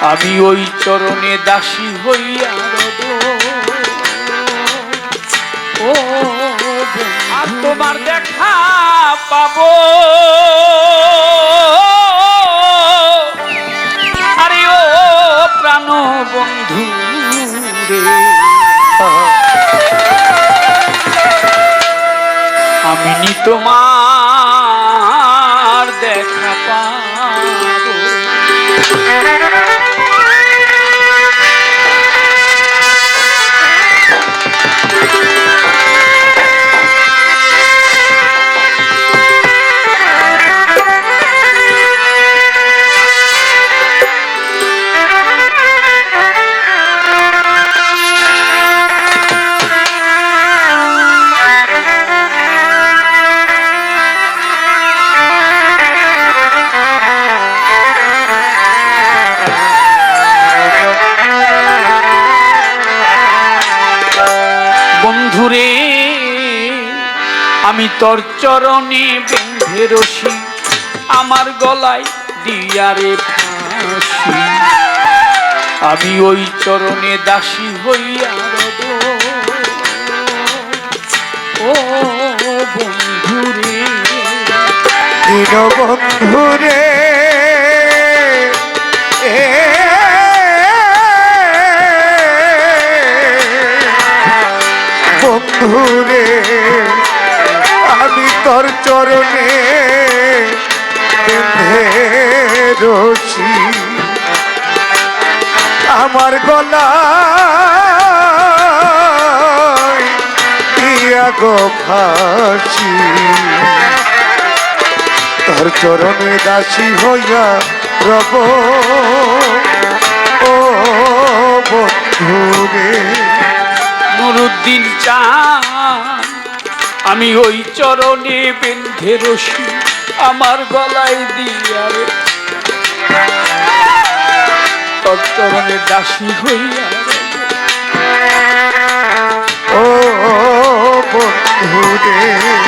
আমি ওই চরণে দাসী হইয়া ও আর তোমার দেখা পাবো। আরে ও প্রাণ বন্ধু আমি নি তোমার দেখা পাবো। আমি তোর চরণে বেঁধে রসি, আমার গলায় দিয়ারে ফাঁসি। আমি ওই চরণে দাসী হইয়া রব। ও বন্ধুরে দীনবন্ধুরে চরণে রসি আমার গলা ইয়া গো ফাঁসি। তার চরণে দাসী হইয়া রব। ও বন্ধুরে, নুরুদ্দিন চান আমি ওই চরণে বেঁধে রসি আমার গলায় দিয়ে চরণে দাসী হইয়া ও বন্ধুরে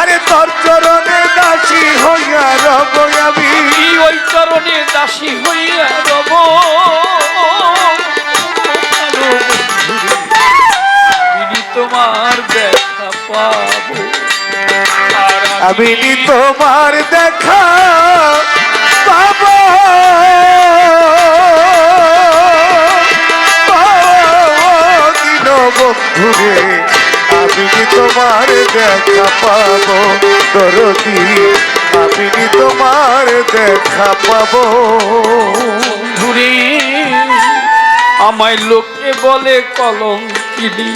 আরে তোর চরণে দাসী হইয়া রব আমি। ওই চরণে দাসী হইয়া রব? তোমার দেখা পাবো। আমি তোমার দেখা পাব। দেখা পাব। দরদি আমি তোমার দেখা পাবো? বন্ধুরে আমায় লোকে বলে কলম কিনি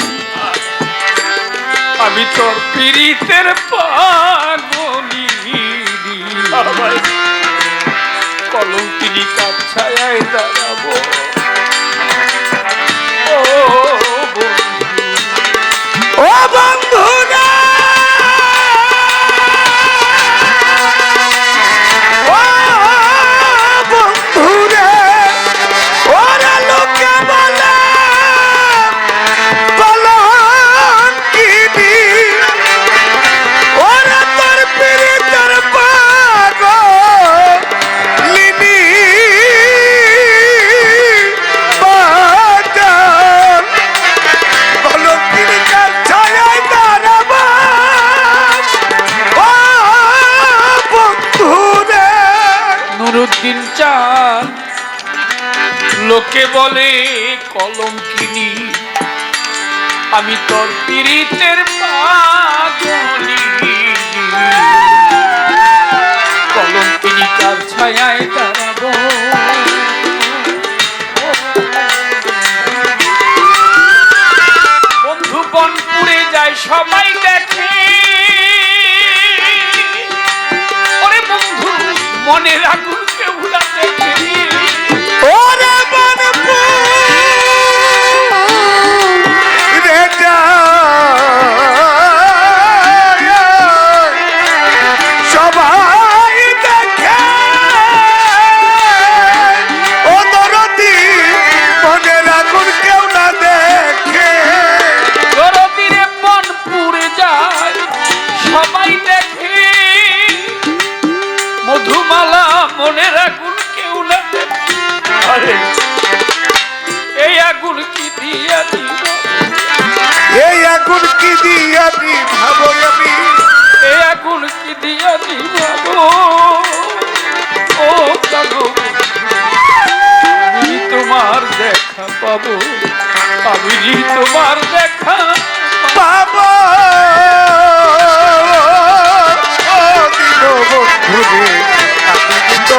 আমি তোর পীড়িতের পাগলি। কলম কিনি কার ছায় দাঁড়াবো ও বন্ধু! বলে কলম কিনি। আমি তোর পীড়িতের কলম কিনি তার বন্ধু যায়, সবাই দেখে। বন্ধু, মনে রাখুন কেউ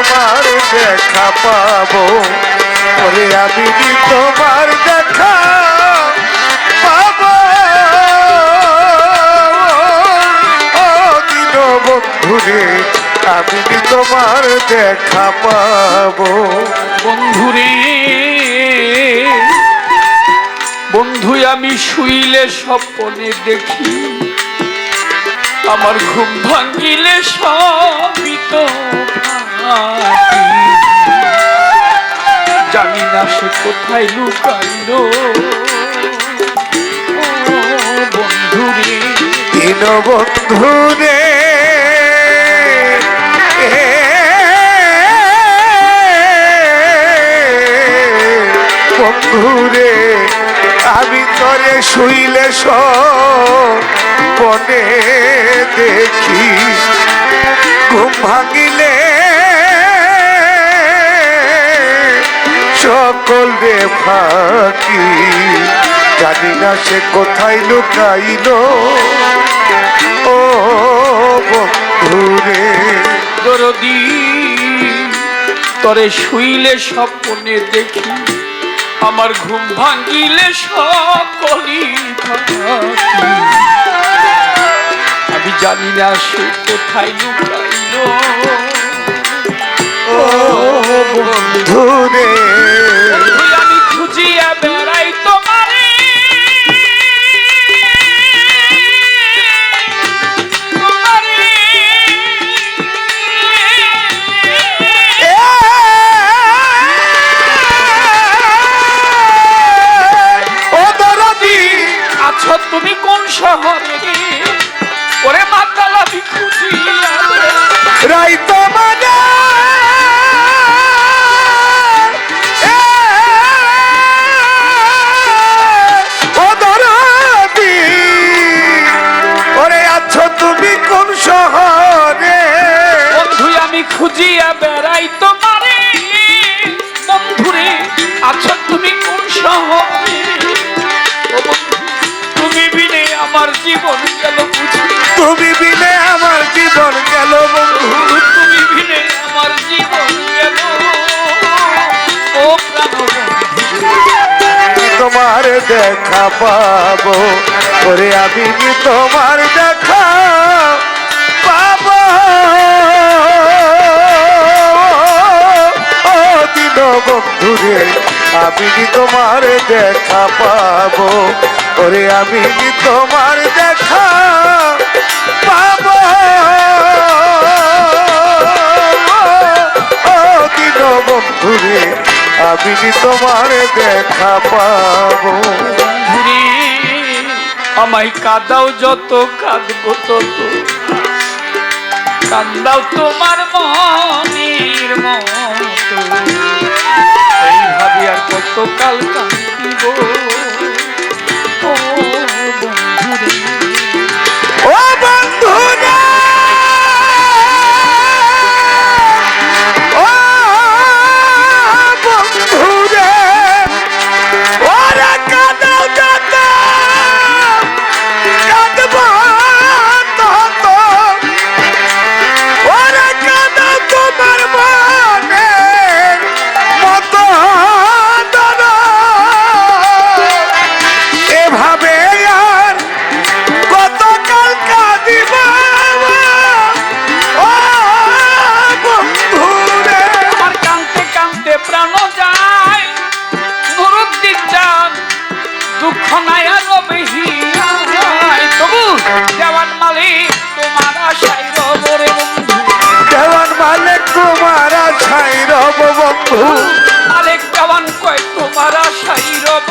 তোমার দেখা পাবো। ওরে, আমি তোমার দেখা পাবো? ও দীনবন্ধুরে আমি তোমার দেখা পাবো? বন্ধুরে বন্ধু আমি শুইলে স্বপ্নে দেখি। আমার ঘুম ভাঙ্গিলে সবই তো ভাঙি। জানি না সে কোথায় লুকাইল। বন্ধুরে। দীনবন্ধুরে বন্ধুরে আমি তরে শুইলে বনে দেখি, ঘুম ভাঙিলে সকল রে ফাঁকি। জানি না সে কোথায় লুকাইলো। ও বন্ধুরে দরদি তরে শুইলে স্বপ্নে দেখি আমার ঘুম ভাঙিলে সকলি আমি জানি না সে কোথায় লুকাইল। ও বন্ধুরে খুঁজিয়া বেড়াই তোমারে। বন্ধুরে আছো তুমি কোন শহরে? তুমি বিনে আমার জীবন গেল তুমি বিনে আমার জীবন গেল বন্ধু। তুমি বিনে আমার জীবন গেল। ও তোমার দেখা পাবো। ওরে আমি তোমার দেখা বন্ধুরে আমি কি তোমার দেখা পাবো? ওরে আমি কি তোমার দেখা পাবো? বন্ধুরে আমি কি তোমার দেখা পাবো? আমায় কাদাও যত, কাঁদবো তত। কান্দাও তোমার মনের মতো। এইভাবে আর কত কাল ও বন্ধুরে। ও নাই আরও বেশি তবু দেওয়ান মালিক তোমার আশাই রব রে বন্ধু। দেওয়ান মালিক তোমার আশাই দেওয়ান কয় তোমার আশাই রব।